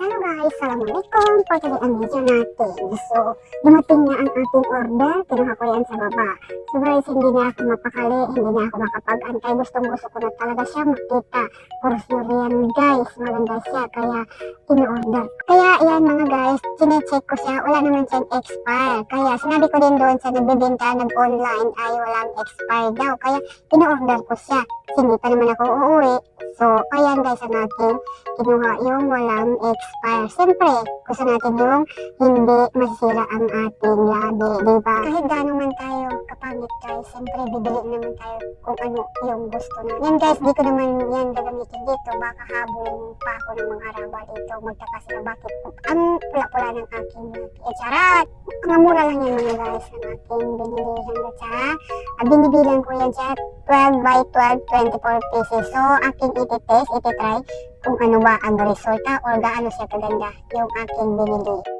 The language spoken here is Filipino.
Hello guys, Assalamualaikum. For today ang video natin. So, dumating na ang ating order. Kinuha ko yan sa baba. So guys, hindi na ako mapakali. Hindi na ako makapag-antay. Gustong gusto ko na talaga siya makita. For sure guys. Maganda siya. Kaya, in-order. Kaya yan mga guys, chinecheck ko siya. Wala naman siyang expire. Kaya sinabi ko din doon sa nagbibenta nag-online ay walang expire daw. Kaya, in-order ko siya. Hindi pa naman ako uuwi. So, ayan guys, ang ating kinuha yung walang expire. Siyempre, gusto natin yung hindi masira ang ating labi, di ba? Kahit gano'n man tayo kapangit guys, siyempre bibili naman tayo kung ano yung gusto na. Yan guys, di ko naman yan gagamitin dito. Baka habulin pa ako ng mga arawa dito. Magtaka sila bakit ang pula-pula ng aking labi. Eh, charot! Mga mura lang yan mga guys ang aking binili hanggang sa ah, binibilang ko yan sa 12 by 12, 24 pieces. So, aking iti-test, iti-try kung ano ba ang resulta or gaano siya kaganda yung aking binili.